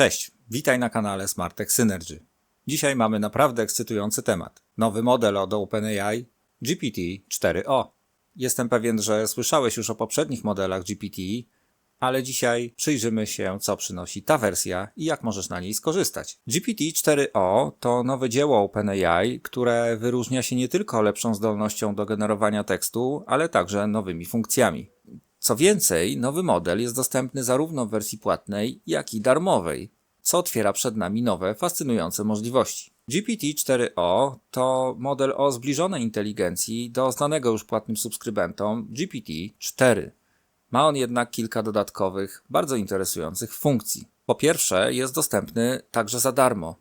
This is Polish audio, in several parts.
Cześć, witaj na kanale Smartech Synergy. Dzisiaj mamy naprawdę ekscytujący temat. Nowy model od OpenAI GPT-4o. Jestem pewien, że słyszałeś już o poprzednich modelach GPT, ale dzisiaj przyjrzymy się, co przynosi ta wersja i jak możesz na niej skorzystać. GPT-4o to nowe dzieło OpenAI, które wyróżnia się nie tylko lepszą zdolnością do generowania tekstu, ale także nowymi funkcjami. Co więcej, nowy model jest dostępny zarówno w wersji płatnej, jak i darmowej, co otwiera przed nami nowe, fascynujące możliwości. GPT-4o to model o zbliżonej inteligencji do znanego już płatnym subskrybentom GPT-4. Ma on jednak kilka dodatkowych, bardzo interesujących funkcji. Po pierwsze, jest dostępny także za darmo.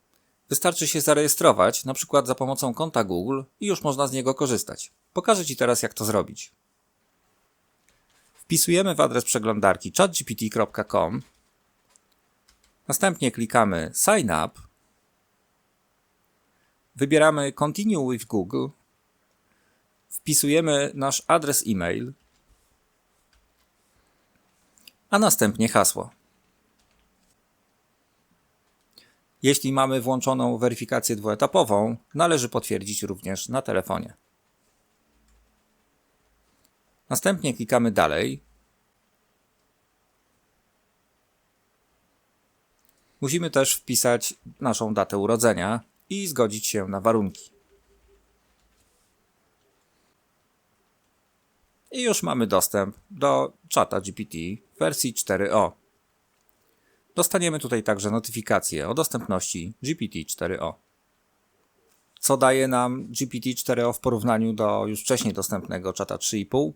Wystarczy się zarejestrować, na przykład za pomocą konta Google i już można z niego korzystać. Pokażę Ci teraz, jak to zrobić. Wpisujemy w adres przeglądarki chatgpt.com. Następnie klikamy Sign Up. Wybieramy Continue with Google. Wpisujemy nasz adres e-mail, a następnie hasło. Jeśli mamy włączoną weryfikację dwuetapową, należy potwierdzić również na telefonie. Następnie klikamy dalej. Musimy też wpisać naszą datę urodzenia i zgodzić się na warunki. I już mamy dostęp do czata GPT w wersji 4o. Dostaniemy tutaj także notyfikację o dostępności GPT-4o. Co daje nam GPT-4o w porównaniu do już wcześniej dostępnego czata 3,5?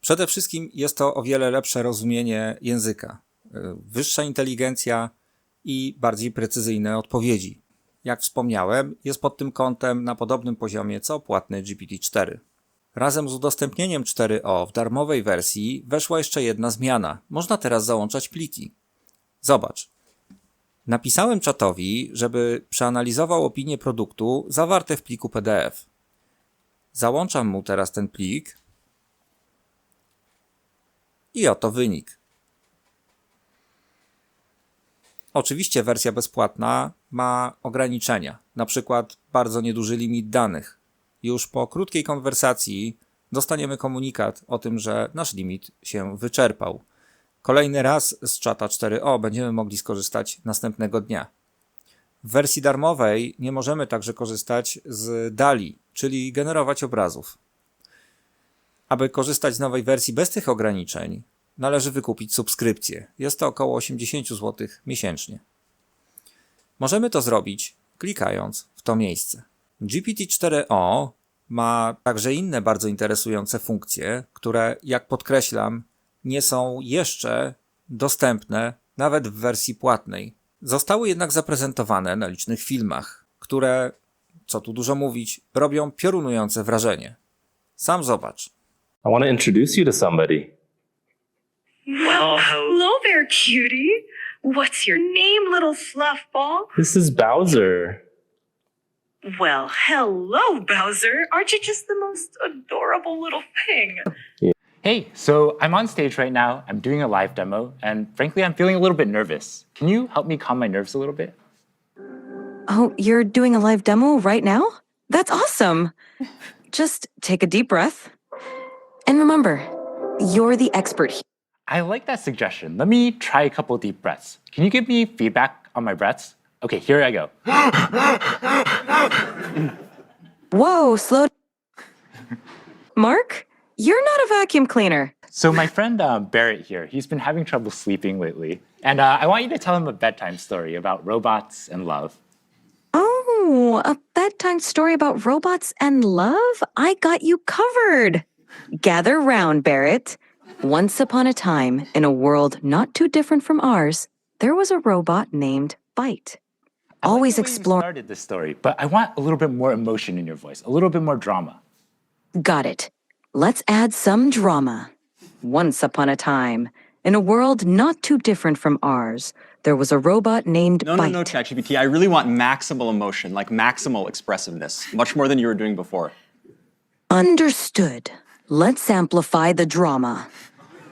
Przede wszystkim jest to o wiele lepsze rozumienie języka, y, wyższa inteligencja i bardziej precyzyjne odpowiedzi. Jak wspomniałem, jest pod tym kątem na podobnym poziomie co płatny GPT-4. Razem z udostępnieniem 4o w darmowej wersji weszła jeszcze jedna zmiana. Można teraz załączać pliki. Zobacz. Napisałem czatowi, żeby przeanalizował opinię produktu zawarte w pliku PDF. Załączam mu teraz ten plik i oto wynik. Oczywiście wersja bezpłatna ma ograniczenia, na przykład bardzo nieduży limit danych. Już po krótkiej konwersacji dostaniemy komunikat o tym, że nasz limit się wyczerpał. Kolejny raz z czata 4o będziemy mogli skorzystać następnego dnia. W wersji darmowej nie możemy także korzystać z DALI, czyli generować obrazów. Aby korzystać z nowej wersji bez tych ograniczeń, należy wykupić subskrypcję. Jest to około 80 zł miesięcznie. Możemy to zrobić klikając w to miejsce. GPT-4o ma także inne bardzo interesujące funkcje, które, jak podkreślam, nie są jeszcze dostępne nawet w wersji płatnej. Zostały jednak zaprezentowane na licznych filmach, które, co tu dużo mówić, robią piorunujące wrażenie. Sam zobacz. I want to introduce you to somebody. Well, oh. hello there, cutie. What's your name, little fluffball? This is Bowser. Well, hello, Bowser. Aren't you just the most adorable little thing? Hey, so I'm on stage right now. I'm doing a live demo, and frankly, I'm feeling a little bit nervous. Can you help me calm my nerves a little bit? Oh, you're doing a live demo right now? That's awesome. Just take a deep breath. And remember, you're the expert here. I like that suggestion. Let me try a couple deep breaths. Can you give me feedback on my breaths? Okay, here I go. Whoa, slow. Mark, you're not a vacuum cleaner. So my friend uh, Barrett here, he's been having trouble sleeping lately, and uh, I want you to tell him a bedtime story about robots and love. Oh, a bedtime story about robots and love? I got you covered. Gather round, Barrett. Once upon a time, in a world not too different from ours, there was a robot named Bite. I like Always the way explore. started this story, but I want a little bit more emotion in your voice, a little bit more drama. Got it. Let's add some drama. Once upon a time, in a world not too different from ours, there was a robot named No, no, Bite. no, ChatGPT. I really want maximal emotion, like maximal expressiveness, much more than you were doing before. Understood. Let's amplify the drama.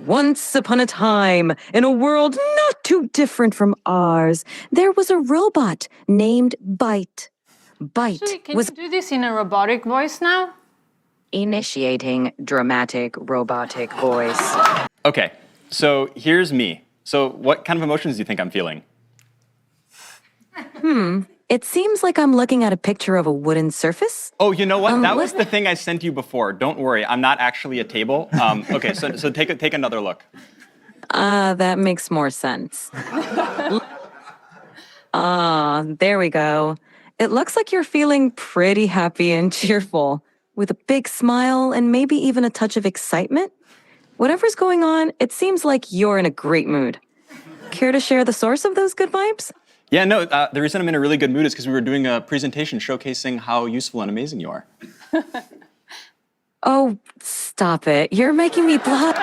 Once upon a time, in a world not too different from ours, there was a robot named Bite. Bite Actually, can was you do this in a robotic voice now? initiating dramatic robotic voice. Okay, so here's me. So, what kind of emotions do you think I'm feeling? Hmm. It seems like I'm looking at a picture of a wooden surface. Oh, you know what? Um, that was the thing I sent you before. Don't worry, I'm not actually a table. Um, okay, so, so take, a, take another look. Ah, that makes more sense. Ah, there we go. It looks like you're feeling pretty happy and cheerful, with a big smile and maybe even a touch of excitement. Whatever's going on, it seems like you're in a great mood. Care to share the source of those good vibes? Yeah, no, uh, the reason I'm in a really good mood is because we were doing a presentation showcasing how useful and amazing you are. Oh, stop it. You're making me blush.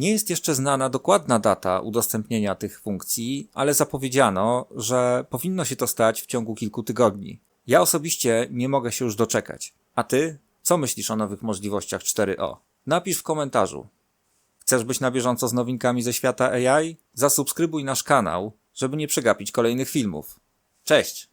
Nie jest jeszcze znana dokładna data udostępnienia tych funkcji, ale zapowiedziano, że powinno się to stać w ciągu kilku tygodni. Ja osobiście nie mogę się już doczekać. A ty? Co myślisz o nowych możliwościach 4O? Napisz w komentarzu. Chcesz być na bieżąco z nowinkami ze świata AI? Zasubskrybuj nasz kanał, żeby nie przegapić kolejnych filmów. Cześć!